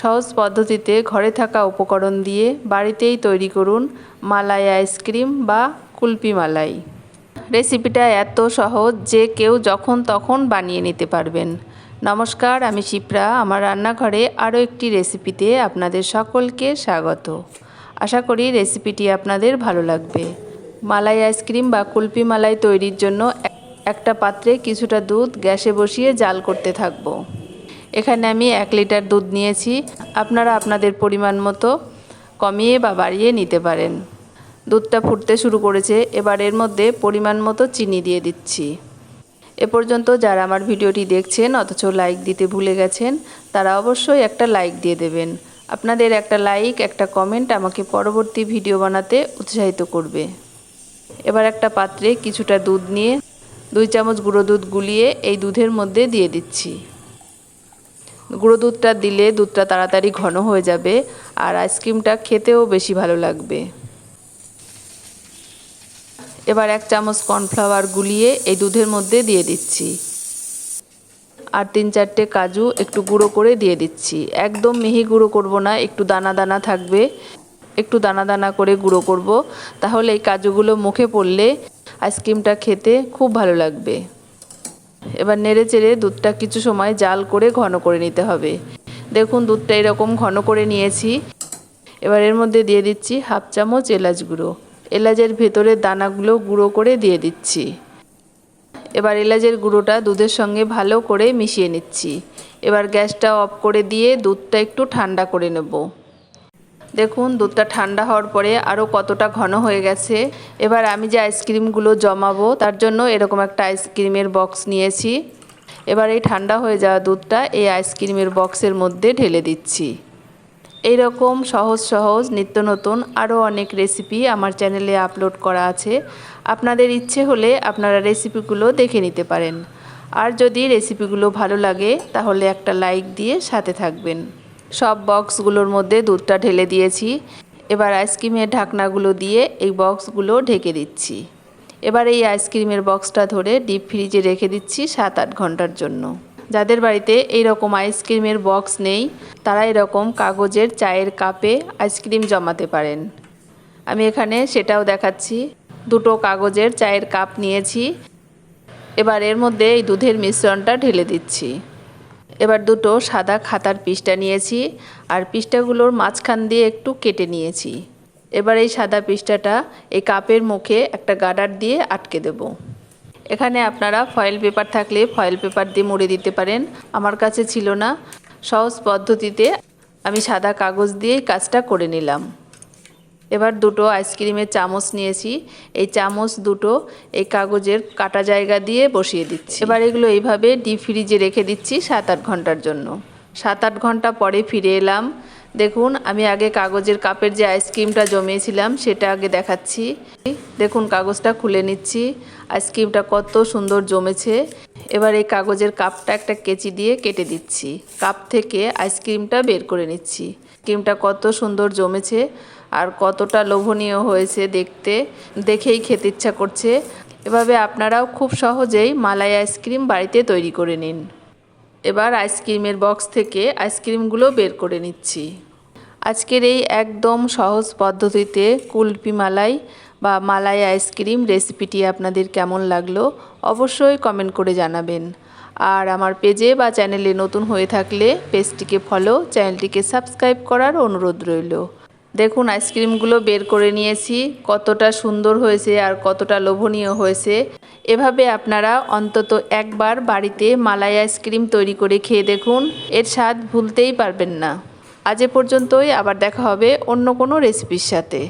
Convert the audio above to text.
সহজ পদ্ধতিতে ঘরে থাকা উপকরণ দিয়ে বাড়িতেই তৈরি করুন মালাই আইসক্রিম বা কুলপি মালাই। রেসিপিটা এত সহজ যে কেউ যখন তখন বানিয়ে নিতে পারবেন। নমস্কার, আমি শিপ্রা। আমার রান্নাঘরে আরও একটি রেসিপিতে আপনাদের সকলকে স্বাগত। আশা করি রেসিপিটি আপনাদের ভালো লাগবে। মালাই আইসক্রিম বা কুলপি মালাই তৈরির জন্য একটা পাত্রে কিছুটা দুধ গ্যাসে বসিয়ে জাল করতে থাকব। এখানে আমি এক লিটার দুধ নিয়েছি। আপনারা আপনাদের পরিমাণ মতো কমিয়ে বা বাড়িয়ে নিতে পারেন। দুধটা ফুটতে শুরু করেছে, এবার এর মধ্যে পরিমাণ মতো চিনি দিয়ে দিচ্ছি। এ পর্যন্ত যারা আমার ভিডিওটি দেখছেন, অথচ লাইক দিতে ভুলে গেছেন, তারা অবশ্যই একটা লাইক দিয়ে দেবেন। আপনাদের একটা লাইক, একটা কমেন্ট আমাকে পরবর্তী ভিডিও বানাতে উৎসাহিত করবে। এবার একটা পাত্রে কিছুটা দুধ নিয়ে দুই চামচ গুঁড়ো দুধ গুলিয়ে এই দুধের মধ্যে দিয়ে দিচ্ছি। গুঁড়ো দুধটা দিলে দুধটা তাড়াতাড়ি ঘন হয়ে যাবে আর আইসক্রিমটা খেতেও বেশি ভালো লাগবে। এবার এক চামচ কর্নফ্লাওয়ার গুলিয়ে এই দুধের মধ্যে দিয়ে দিচ্ছি। আর তিন চারটে কাজু একটু গুঁড়ো করে দিয়ে দিচ্ছি। একদম মিহি গুঁড়ো করব না, একটু দানা দানা থাকবে। একটু দানা দানা করে গুঁড়ো করব। তাহলে এই কাজুগুলো মুখে পড়লে আইসক্রিমটা খেতে খুব ভালো লাগবে। এবার নেড়ে চেড়ে দুধটা কিছু সময় জাল করে ঘন করে নিতে হবে। দেখুন, দুধটা এরকম ঘন করে নিয়েছি। এবার এর মধ্যে দিয়ে দিচ্ছি হাফ চামচ এলাচ গুঁড়ো। এলাচের ভেতরের দানাগুলো গুঁড়ো করে দিয়ে দিচ্ছি। এবার এলাচের গুঁড়োটা দুধের সঙ্গে ভালো করে মিশিয়ে নিচ্ছি। এবার গ্যাসটা অফ করে দিয়ে দুধটা একটু ঠান্ডা করে নেব। দেখুন, দুধটা ঠান্ডা হওয়ার পরে আরও কতটা ঘন হয়ে গেছে। এবার আমি যে আইসক্রিমগুলো জমাবো, তার জন্য এরকম একটা আইসক্রিমের বক্স নিয়েছি। এবার এই ঠান্ডা হয়ে যাওয়া দুধটা এই আইসক্রিমের বক্সের মধ্যে ঢেলে দিচ্ছি। এই রকম সহজ সহজ নিত্য নতুন আরও অনেক রেসিপি আমার চ্যানেলে আপলোড করা আছে। আপনাদের ইচ্ছে হলে আপনারা রেসিপিগুলো দেখে নিতে পারেন। আর যদি রেসিপিগুলো ভালো লাগে, তাহলে একটা লাইক দিয়ে সাথে থাকবেন। সব বক্সগুলোর মধ্যে দুধটা ঢেলে দিয়েছি। এবার আইসক্রিমের ঢাকনাগুলো দিয়ে এই বক্সগুলো ঢেকে দিচ্ছি। এবার এই আইসক্রিমের বক্সটা ধরে ডিপ ফ্রিজে রেখে দিচ্ছি সাত আট ঘণ্টার জন্য। যাদের বাড়িতে এই রকম আইসক্রিমের বক্স নেই, তারা এরকম কাগজের চায়ের কাপে আইসক্রিম জমাতে পারেন। আমি এখানে সেটাও দেখাচ্ছি। দুটো কাগজের চায়ের কাপ নিয়েছি। এবার এর মধ্যে এই দুধের মিশ্রণটা ঢেলে দিচ্ছি। এবার দুটো সাদা খাতার পিসটা নিয়েছি আর পিসটাগুলোর মাঝখান দিয়ে একটু কেটে নিয়েছি। এবার এই সাদা পিসটাটা এই কাপের মুখে একটা গার্ডার দিয়ে আটকে দেব। এখানে আপনারা ফয়েল পেপার থাকলে ফয়েল পেপার দিয়ে মুড়ে দিতে পারেন। আমার কাছে ছিল না। সহজ পদ্ধতিতে আমি সাদা কাগজ দিয়েই কাজটা করে নিলাম। এবার দুটো আইসক্রিমের চামচ নিয়েছি। এই চামচ দুটো এই কাগজের কাটা জায়গা দিয়ে বসিয়ে দিচ্ছি। এবার এগুলো এইভাবে ডিপ ফ্রিজে রেখে দিচ্ছি সাত আট ঘণ্টার জন্য। সাত আট ঘণ্টা পরে ফিরে এলাম। দেখুন, আমি আগে কাগজের কাপের যে আইসক্রিমটা জমিয়েছিলাম, সেটা আগে দেখাচ্ছি। দেখুন, কাগজটা খুলে নিচ্ছি। আইসক্রিমটা কত সুন্দর জমেছে। এবার এই কাগজের কাপটা একটা কেচি দিয়ে কেটে দিচ্ছি। কাপ থেকে আইসক্রিমটা বের করে নিচ্ছি। ক্রিমটা কত সুন্দর জমেছে আর কতটা লোভনীয় হয়েছে দেখতে। দেখেই খেতে ইচ্ছা করছে। এভাবে আপনারাও খুব সহজেই মালাই আইসক্রিম বাড়িতে তৈরি করে নিন। এবার আইসক্রিমের বক্স থেকে আইসক্রিমগুলো বের করে নিচ্ছি। আজকের এই একদম সহজ পদ্ধতিতে কুলপি মালাই বা মালাই আইসক্রিম রেসিপিটি আপনাদের কেমন লাগল, অবশ্যই কমেন্ট করে জানাবেন। আর আমার পেজে বা চ্যানেলে নতুন হয়ে থাকলে পেজটিকে ফলো চ্যানেলটিকে সাবস্ক্রাইব করার অনুরোধ রইল। দেখুন আইসক্রিমগুলো বের করে নিয়েছি, কতটা সুন্দর হয়েছে আর কতটা লোভনীয় হয়েছে। এভাবে আপনারা অন্তত একবার বাড়িতে মালাই আইসক্রিম তৈরি করে খেয়ে দেখুন, এর স্বাদ ভুলতেই পারবেন না। আজ এ পর্যন্তই, আবার দেখা হবে অন্য কোনো রেসিপির সাথে।